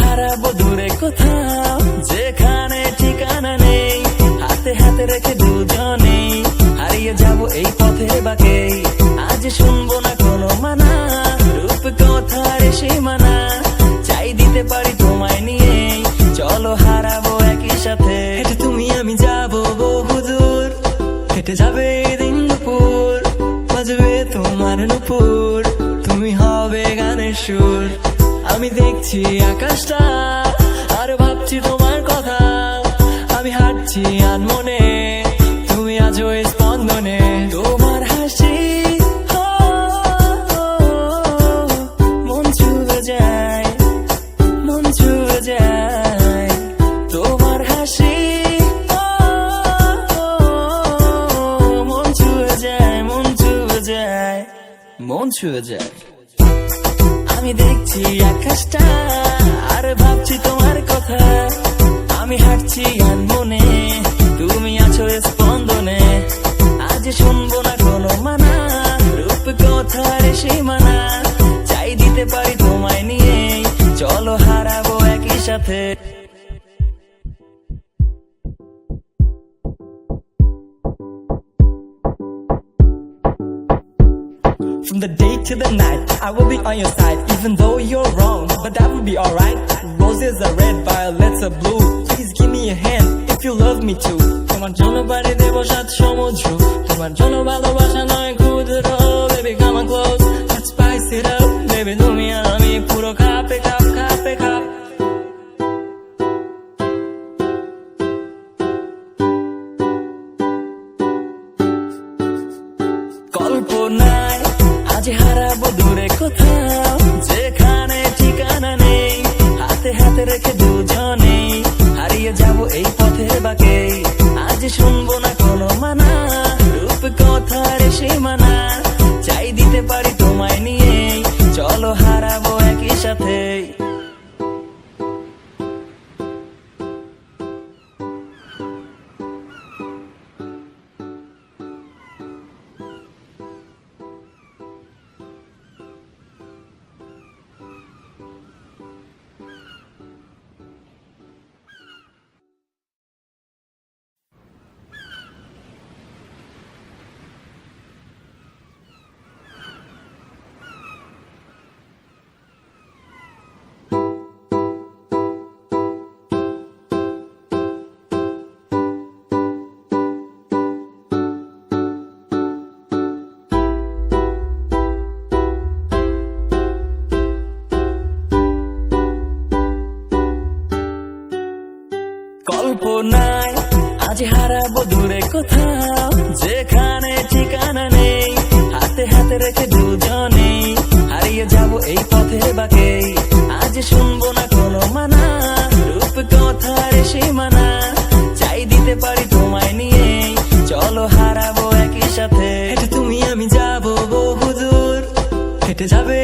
হারাবো দূরে কোথাও, যেখানে ঠিকানা নেই, হাতে হাতে রেখে দুজনে হারিয়ে যাব এই পথে বাকে। আজ শুনব না কোনো মানা রূপ কথার সীমানা, চাই দিতে পারি তোমায় নিয়ে, চলো হারাবো একই সাথে। আমি দেখছি আকাশটা, আর ভাবছি তোমার কথা। আমি হাঁটছি আনমনে, তুমি আজও স্পন্দনে। তোমার হাসি মন ছুঁয়ে যায়, মন যায়। তোমার হাসি মন যায় মন যায়, মন ছুঁয়ে যায়। আমি দেখছি আকাশটা, আর ভাবছি তোমার কথা। আমি হাঁটছি মনে তুমি আছো স্পন্দনে। আজ শুনব না কোনো মানা রূপ কথার সীমানা। চাই দিতে পারি তোমায় নিয়ে, চলো হারাবো একই সাথে। From the day to the night, I will be on your side, even though you're wrong, but that will be alright. Roses are red, violets are blue. Please give me a hand if you love me too. তোমার জন্য বাড়ি দেবো সাত সমুদ্র তোমার জন্য ভালোবাসা নয় ক্ষুদ্র baby let's spice it up baby তুমি আমি পুরো খাপে খাপ খাপে খাপ কল্পনায় আজ হারাবো দূরে কোথাও, যেখানে ঠিকানা নেই, হাতে হাতে রেখে দুজনে হারিয়ে যাব এই পথে বাকে। আজ শুনব না কোনো মানা রূপ কথার সীমানা কল্পনায় আজ হারাবো দূরে কোথাও। যেখানে ঠিকানা নেই, হাতে হাতে রেখে দুজনে হারিয়ে যাব এই পথের বাকে আজ শুনব না কোনো মানা রূপ কথার সীমানা। চাই দিতে পারি তোমায় নিয়ে, চলো হারাবো একই সাথে। তুমি আমি যাব বহু দূর হেঁটে যাবে